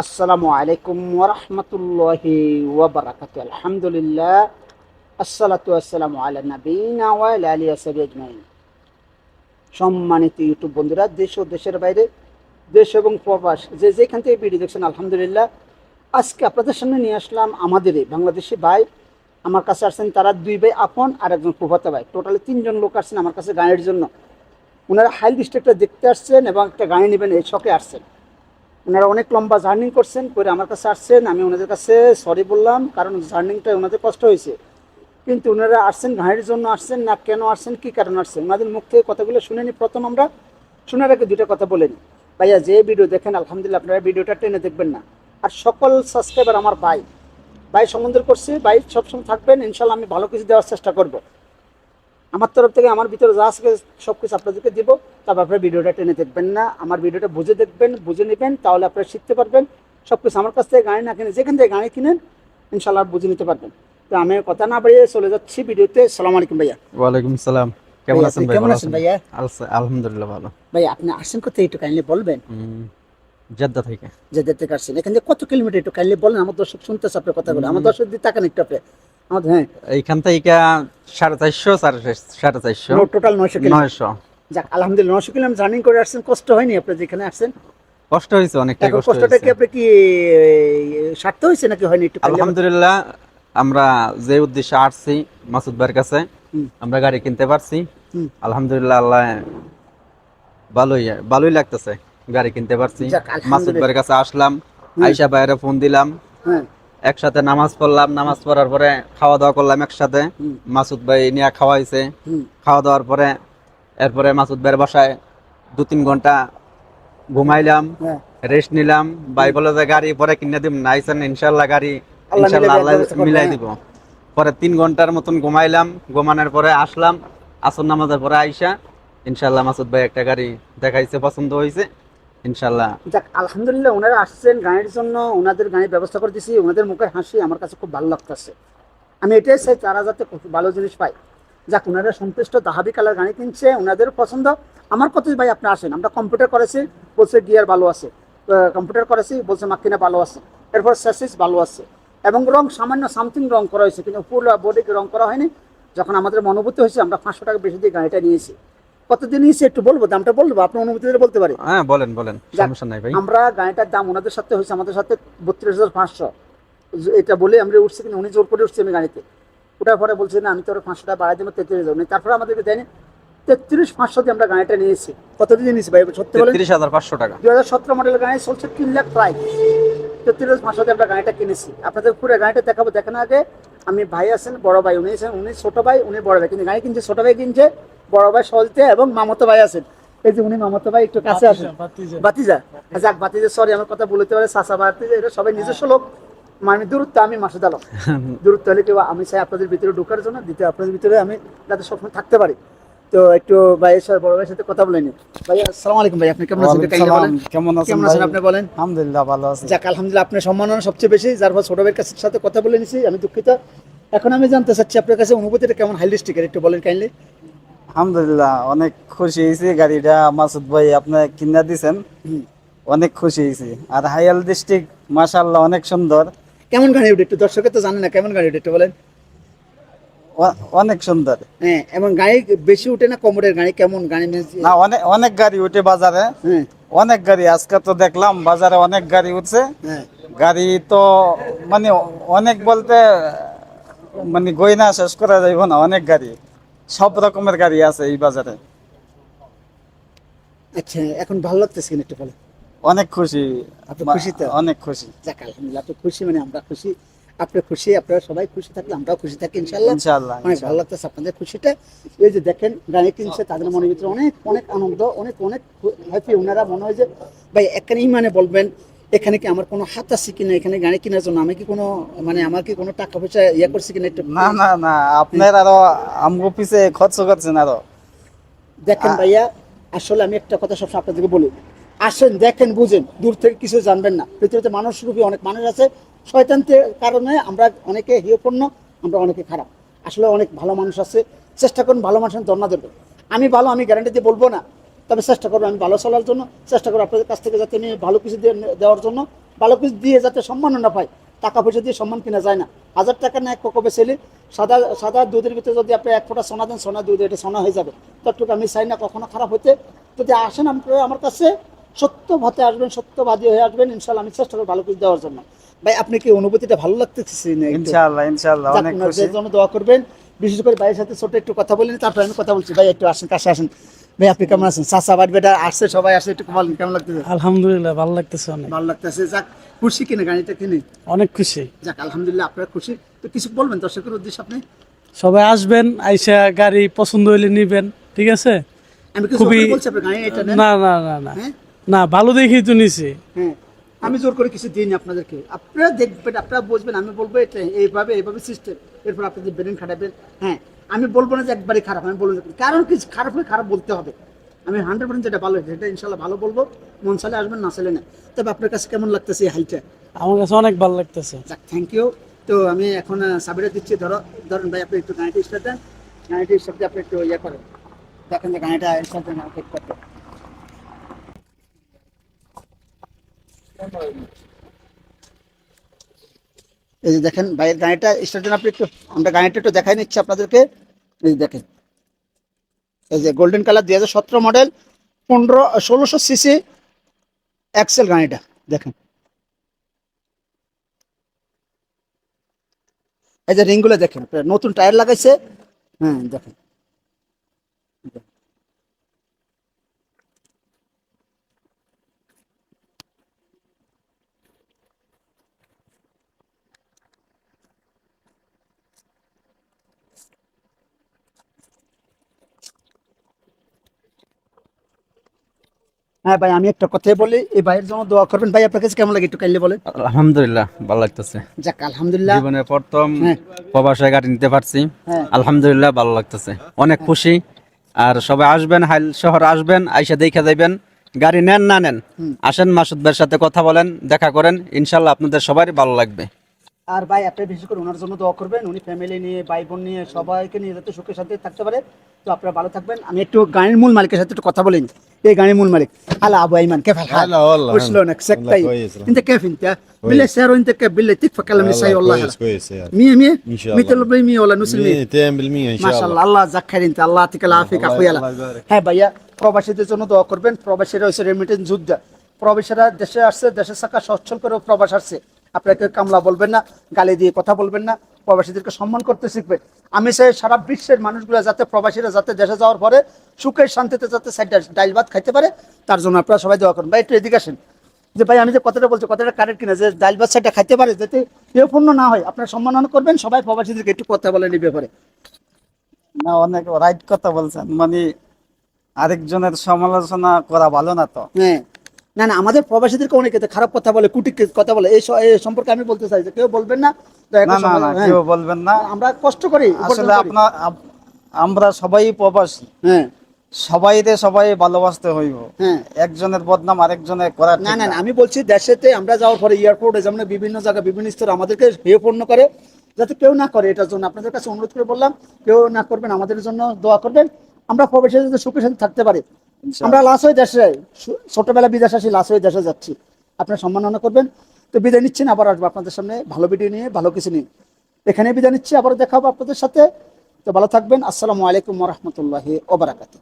আসসালামু আলাইকুম ওরহমতুল্লাহি ওবরাকাতু আলহামদুলিল্লাহ, আসসালাতু আসসালামু আলা নবীনা ওয়া আলা আজমাইন। সম্মানিত ইউটিউব বন্ধুরা, দেশ ও দেশের বাইরে, দেশ এবং প্রবাস, যে যেখান থেকে ভিডিও দেখছেন, আলহামদুলিল্লাহ, আজকে আপনাদের সামনে নিয়ে আসলাম আমাদেরই বাংলাদেশি ভাই। আমার কাছে আসছেন তারা দুই ভাই আপন আর একজন ফুফাতো ভাই। টোটালি তিনজন লোক আসছেন আমার কাছে গানের জন্য। ওনারা হাইল ডিস্ট্রিক্টটা দেখতে আসছেন এবং একটা গাড়ি নেবেন, এই শখে আসছেন। ওনারা অনেক লম্বা জার্নি করছেন করে আমার কাছে আসছেন, আমি ওনাদের কাছে সরি বললাম, কারণ জার্নিংটা ওনাদের কষ্ট হয়েছে। কিন্তু ওনারা আসছেন গাড়ির জন্য আসছেন, না কেন আসছেন, কী কারণ আসছেন? ওনাদের মুখ থেকে কথাগুলো শুনে নি। প্রথম আমরা শোনার আগে দুইটা কথা বলে নিই ভাইয়া, যে ভিডিও দেখেন, আলহামদুলিল্লাহ আপনারা ভিডিওটা টেনে দেখবেন না। আর সকল সাবস্ক্রাইবার আমার ভাই। ভাই সম্বন্ধ করছি, ভাই সবসময় থাকবেন, ইনশাল্লাহ আমি ভালো কিছু দেওয়ার চেষ্টা করব। আমার তরফ থেকে আমার ভিতরে যা আছে সব কিছু আপনাদেরকে দিব। তারপর আপনারা ভিডিওটা টেনে দেখবেন না। আমার ভিডিওটা বুঝে দেখবেন বুঝে নেবেন তাহলে আপনারা শিখতে পারবেন। সব কিছু আমার কাছ থেকে গাড়ি না কিনে যেখান থেকে গাড়ি কিনেন ইনশাল্লাহ বুঝে নিতে পারবেন। তো আমি কথা না বাড়িয়ে চলে যাচ্ছি ভিডিওতে। সালাম আলাইকুম ভাইয়া। ওয়ালাইকুম সালাম। কেমন আছেন ভাই? কেমন আছেন ভাইয়া? আলহামদুলিল্লাহ ভালো। ভাই আপনি আসেন কোথায় একটু কাইন্ডলি বলবেন? জেদ্দা থেকে। যে থেকে আসছেন এখান থেকে কত কিলোমিটার একটু কাইন্ডলি বলেন? আমার দর্শক শুনতেছে আপনার কথাগুলো। আমার দর্শক দিয়ে তাকান একটু আপনি। এইখান থেকে সাড়ে চারশো সাড়ে চারশো। টোটাল নয়শো নয়শো। যাক আলহামদুলিল্লাহ নয়শো কিলোমিটার জার্নি করে আসছেন। কষ্ট হয়নি আপনি যেখানে আসছেন? কষ্ট হয়েছে অনেকটাই এখন কষ্ট কষ্টটা কি আপনি কি হয়েছে নাকি হয়নি একটু আলহামদুলিল্লাহ আমরা যে উদ্দেশ্যে আসছি মাসুদ ভাইয়ের কাছে আমরা গাড়ি কিনতে পারছি। আলহামদুলিল্লাহ আল্লাহ ভালোই ভালোই লাগতেছে গাড়ি কিনতে পারছি। মাসুদ। ভাইয়ের কাছে আসলাম আইসা ভাইয়ের ফোন দিলাম। হ্যাঁ। একসাথে নামাজ পড়লাম নামাজ পড়ার পরে খাওয়া দাওয়া করলাম একসাথে। মাসুদ ভাই নিয়ে খাওয়াইছে। খাওয়া দাওয়ার পরে এরপরে মাসুদ ভাইয়ের বাসায় দু তিন ঘণ্টা ঘুমাইলাম হ্যাঁ। রেস্ট নিলাম ভাই বলে যে গাড়ি পরে কিনে দিব নাইছেন ইনশাল্লাহ গাড়ি ইনশাল্লাহ আল্লাহ মিলাই হ্যাঁ। দিব। পরে তিন ঘণ্টার মতন ঘুমাইলাম ঘুমানোর পরে আসলাম আসর নামাজের পরে আইসা ইনশাল্লাহ মাসুদ ভাই একটা গাড়ি দেখাইছে পছন্দ হয়েছে ইনশাল্লাহ। যাক, আলহামদুলিল্লাহ ওনারা আসছেন গাড়ির জন্য, ওনাদের গাড়ির ব্যবস্থা করে দিছি, ওনাদের মুখের হাসি আমার কাছে খুব ভালো লাগতেছে। আমি এটাই চাই তারা যাতে খুব ভালো জিনিস পায়। যাক, ওনারা সন্তুষ্ট, দাহাবি কালার গাড়ি কিনছে, ওনাদের পছন্দ। আমার কত ভাই, আপনি আসেন, আমরা কম্পিউটার করেছি, বলছে গিয়ার ভালো আছে। কম্পিউটার করেছি, বলছে মাকিনা ভালো আছে। এরপর স্যাসিস ভালো আছে। এবং রং, সামান্য সামথিং রং করা হয়েছে, কিন্তু ফুল বডিকে রং করা হয়নি। যখন আমাদের মনোভূতি হয়েছে, আমরা পাঁচশো টাকা বেশি দিয়ে গাড়িটা নিয়েছি। কতদিন নিয়েছি একটু বলব দামটা বলব আপনার অনুভূতি দিলে বলতে পারি। হ্যাঁ বলেন বলেন সমস্যা নাই ভাই। আমরা গাড়িটার দাম ওনাদের সাথে হয়েছে আমাদের সাথে বত্রিশ হাজার পাঁচশো। এটা বলে আমরা উঠছি কিন্তু উনি জোর করে উঠছি আমি গাড়িতে। ওটার পরে বলছে না আমি তোর পাঁচশো টাকা বাড়াই দেবো তেত্রিশ হাজার। তারপরে আমাদেরকে দেয়নি তেত্রিশ পাঁচশো দিয়ে আমরা গাড়িটা নিয়েছি। কত দিয়ে নিয়েছি ভাই? সত্যি বলেন। তেত্রিশ হাজার পাঁচশো টাকা। দুই হাজার সতেরো মডেলের গাড়ি চলছে তিন লাখ প্রায়। তেত্রিশ পাঁচশো দিয়ে আমরা গাড়িটা কিনেছি। আপনাদের পুরো গাড়িটা দেখাবো দেখানো আগে আমি ভাই আছেন বড় ভাই উনি আছেন উনি ছোট ভাই উনি বড় ভাই। কিন্তু গাড়ি কিনছে ছোট ভাই কিনছে বড় ভাই সলতে এবং মামতো ভাই আছেন। এই যে উনি মামতো ভাই একটু কাছে আসেন। বাতিজা যাক বাতিজা সরি আমার কথা বলতে পারে সাসা বাতিজা এটা সবাই নিজস্ব লোক। মানে দূরত্ব আমি মাসুদ আলম। দূরত্ব হলে কেউ আমি চাই আপনাদের ভিতরে ঢোকার জন্য দ্বিতীয় আপনাদের ভিতরে আমি যাতে সবসময় থাকতে পারি। তো একটু ভাইয়ের সাথে বড় ভাইয়ের সাথে কথা বলে নিই। ভাই আসসালামু আলাইকুম ভাই আপনি কেমন আছেন? কেমন আছেন? কেমন আছেন আপনি বলেন? আলহামদুলিল্লাহ ভালো আছি। যাক আলহামদুলিল্লাহ আপনার সম্মাননা সবচেয়ে বেশি। যার ফলে ছোট ভাইয়ের কাছে সাথে কথা বলে নিছি আমি দুঃখিত। এখন আমি জানতে চাচ্ছি আপনার কাছে অনুভূতিটা কেমন? হাইলি স্টিকার একটু বলেন কাইন্ডলি আলহামদুলিল্লাহ অনেক খুশি হয়েছি। গাড়িটা মাসুদ ভাই আপনি কিনা দিছেন। অনেক খুশি হয়েছি। আর হাইয়াল ডিস্ট্রিক্ট মাশাআল্লাহ অনেক সুন্দর। কেমন গাড়ি উঠে একটু? দর্শকে তো জানে না কেমন গাড়ি ওটা একটু বলেন। অনেক সুন্দর। হ্যাঁ এবং গাড়ি বেশি উঠে না কমরের গাড়ি? কেমন গাড়ি না অনেক অনেক গাড়ি উঠে বাজারে। হ্যাঁ। অনেক গাড়ি আজকে তো দেখলাম বাজারে অনেক গাড়ি উঠছে। হ্যাঁ। গাড়ি তো মানে অনেক বলতে মানে গয়না শেষ করা যাইব না অনেক গাড়ি। সব রকমের গাড়ি আছে এই বাজারে। আচ্ছা এখন ভালো লাগতেছে কিনা একটু বলেন? অনেক খুশি। আপনি খুশি তো? অনেক খুশি। যাক আলহামদুলিল্লাহ আপনি খুশি মানে আমরা খুশি। আপনি খুশি আপনারা সবাই খুশি থাকলে আমরাও খুশি থাকি ইনশাল্লাহ ইনশাআল্লাহ অনেক ভালো লাগতেছে আপনাদের খুশিটা। এই যে দেখেন গাড়ি কিনছে তাদের মনের ভিতরে অনেক অনেক আনন্দ অনেক অনেক হ্যাপি ওনারা মনে হয় যে ভাই এখানে মানে বলবেন এখানে কি আমার কোনো হাত আছে কিনা এখানে গাড়ি কেনার জন্য আমি কি কোনো মানে আমার কি কোনো টাকা পয়সা ইয়ে করছি কিনা একটু না না না আপনার আরও আমগো পিছে খরচ করছেন আরও। দেখেন ভাইয়া আসলে আমি একটা কথা সবসময় আপনাদেরকে বলি আসেন, দেখেন, বুঝেন। দূর থেকে কিছু জানবেন না। পৃথিবীতে মানুষ রূপী অনেক মানুষ আছে। শয়তান্তের কারণে আমরা অনেকে হিয়পূর্ণ আমরা অনেকে খারাপ। আসলে অনেক ভালো মানুষ আছে। চেষ্টা করুন ভালো মানুষের ধর্ণা দেবেন আমি ভালো, আমি গ্যারান্টি দিয়ে বলব না। তবে চেষ্টা করব আমি ভালো চলার জন্য। চেষ্টা করব আপনাদের কাছ থেকে যাতে আমি ভালো কিছু দিয়ে- দেওয়ার জন্য। ভালো কিছু দিয়ে যাতে সম্মান না পায় টাকা পয়সা দিয়ে সম্মান কিনা যায় না। হাজার টাকা না এক কবে ছেলে সাদা সাদা দুধের ভিতরে যদি আপনি এক ফোঁটা সোনা দেন, সোনা দুধ এটা সোনা হয়ে যাবে। ততটুকু আমি চাই না কখনো খারাপ হতে যদি আসেন আমার কাছে সত্য ভাতে আসবেন সত্যবাদী হয়ে আসবেন ইনশাল্লাহ আমি চেষ্টা করব ভালো কিছু দেওয়ার জন্য। ভাই আপনি কি অনুভূতিটা ভালো লাগতেছে? ইনশাআল্লাহ ইনশাআল্লাহ অনেক খুশি। জন্য দোয়া করবেন। বিশেষ করে ভাইয়ের সাথে ছোট একটু কথা বলেন তারপরে আমি কথা বলছি। ভাই একটু আসেন কাছে আসেন। ভাই আপনি কেমন আছেন? চাচা বাড়ি বেটা আসছে সবাই আসছে একটু বলেন কেমন লাগতেছে? আলহামদুলিল্লাহ ভালো লাগতেছে অনেক। ভালো লাগতেছে। যাক খুশি কিনে গাড়িটা কিনে? অনেক খুশি। যাক আলহামদুলিল্লাহ আপনারা খুশি। তো কিছু বলবেন দর্শকের উদ্দেশ্যে আপনি? সবাই আসবেন আইসা গাড়ি পছন্দ হইলে নিবেন ঠিক আছে? আমি খুবই- বলছি আপনার গাড়ি এটা না না না না। হ্যাঁ? না ভালো দেখেই তো নিছি। হ্যাঁ আমি জোর করে কিছু দিইনি আপনাদেরকে। আপনারা দেখবেন আপনারা বুঝবেন আমি বলব এটা এইভাবে এইভাবে সিস্টেম এরপর আপনাদের ব্রেন খাটাবেন হ্যাঁ আমি বলব না যে একবারই খারাপ আমি বলব কারণ কিছু খারাপ হলে খারাপ বলতে হবে। আমি হান্ড্রেড পার্সেন্ট যেটা ভালো সেটা ইনশাল্লাহ ভালো বলব। মন চালে আসবেন না চালে না। তবে আপনার কাছে কেমন লাগতেছে এই হাইটা আমার কাছে অনেক ভালো লাগতেছে। যাক থ্যাংক ইউ তো আমি এখন সাবিরা দিচ্ছি। ধরো ধরুন ভাই আপনি একটু গাড়িটা স্টার্ট দেন। গাড়িটা স্টার্ট দিয়ে আপনি একটু ইয়ে করেন। দেখেন যে গাড়িটা স্টার্ট দেন করতে এই যে দেখেন ভাইয়ের গাড়িটা দেন আপনি একটু, আমরা গাড়িটা একটু দেখাই নিচ্ছি আপনাদেরকে। এই দেখেন, এই যে গোল্ডেন কালার দুই হাজার সতেরো মডেল পনেরো, ষোলোশো সিসি এক্সেল গাড়িটা, দেখেন। এই যে রিংগুলো দেখেন, নতুন টায়ার লাগাইছে। হ্যাঁ দেখেন। হ্যাঁ ভাই আমি একটা কথাই বলি এই ভাইয়ের জন্য দোয়া করবেন। ভাই আপনার কাছে কেমন লাগে? একটু কাইলে বলেন। আলহামদুলিল্লাহ ভালো লাগতেছে। যাক আলহামদুলিল্লাহ। জীবনের প্রথম হ্যাঁ। প্রবাসে গাড়ি নিতে পারছি। হ্যাঁ। আলহামদুলিল্লাহ ভালো লাগতেছে। অনেক খুশি। আর সবাই আসবেন হাইল শহর আসবেন আইসা দেখে যাইবেন। গাড়ি নেন না নেন আসেন মাসুদ ভাইয়ের সাথে কথা বলেন দেখা করেন। ইনশাল্লাহ আপনাদের সবারই ভালো লাগবে। আর ভাই আপনি বিশেষ করে ওনার জন্য দোয়া করবেন উনি ফ্যামিলি নিয়ে ভাই বোন নিয়ে সবাইকে নিয়ে যাতে সুখের সাথে থাকতে পারে তো আপনারা ভালো থাকবেন আমি একটু গাড়ির মূল মালিকের সাথে একটু কথা বলিনি এই গাড়ির মূল মালিক هلا ابو ايمن كيف الحال؟ هلا والله، وش هلا. لونك؟ سك والله طيب كويس، الحمد انت كيف انت؟ بالله سير وانت كيف بالله تكفى كلام والله النساء والله كويس كويس يعني 100 100 إن شاء الله. 100% 100 ولا نص المية 200% ان ما شاء شاء الله الله الله يذكر انت الله يعطيك العافيه الله- اخويا الله يبارك. হ্যাঁ ভাইয়া প্রবাসীদের জন্য দোয়া করবেন প্রবাসীরা হচ্ছে রেমিটেন্স যোদ্ধা প্রবাসীরা দেশে আসছে দেশের শাখা সচ্ছল করে প্রবাস আসছে আপনাকে কামলা বলবেন না গালি দিয়ে কথা বলবেন না প্রবাসীদেরকে সম্মান করতে শিখবেন। আমি চাই সারা বিশ্বের মানুষগুলো যাতে প্রবাসীরা যাতে দেশে যাওয়ার পরে সুখের শান্তিতে যাতে ডাইল ভাত খাইতে পারে তার জন্য আপনারা সবাই দোয়া করেন। ভাই একটু এদিকে আসেন। যে ভাই আমি যে কথাটা বলছি কথাটা কারেক্ট কিনা? যে ডাইল ভাত সাইডটা খাইতে পারে যাতে কেউ পূর্ণ না হয় আপনারা সম্মান করবেন সবাই প্রবাসীদেরকে একটু কথা বলেন এই ব্যাপারে না অনেক রাইট কথা বলছেন। মানে আরেকজনের সমালোচনা করা ভালো না তো। হ্যাঁ। না না আমাদের প্রবাসীদেরকে অনেকে খারাপ কথা বলে কুটি কথা বলে। এই সম্পর্কে আমি বলতে চাই যে কেউ বলবেন না হ্যাঁ। কেউ বলবেন না। আমরা কষ্ট করি আসলে আপনার আমরা সবাই প্রবাসী। হ্যাঁ। সবাইরে সবাই ভালোবাসতে হইব। হ্যাঁ। একজনের বদনাম আরেকজনের করার না না আমি বলছি দেশেতে আমরা যাওয়ার পরে এয়ারপোর্টে যেমন বিভিন্ন জায়গায় বিভিন্ন স্তরে আমাদেরকে হেয়পূর্ণ করে যাতে কেউ না করে এটার জন্য। আপনাদের কাছে অনুরোধ করে বললাম কেউ না করবেন আমাদের জন্য দোয়া করবেন। আমরা প্রবাসী যাতে সুখে শান্তি থাকতে পারি। আমরা লাশ হয়ে দেশে ছোটবেলা বিদেশ আসি, লাশ হয়ে দেশে যাচ্ছি। আপনারা সম্মাননা করবেন? তো বিদায় নিচ্ছেন আবার আসব আপনাদের সামনে। ভালো ভিডিও নিয়ে, ভালো কিছু নিয়ে। এখানে বিদায় নিচ্ছি আবার দেখা হবে আপনাদের সাথে। তো ভালো থাকবেন। আসসালামু আলাইকুম রহমতুল্লাহ ওবরাকাতুহ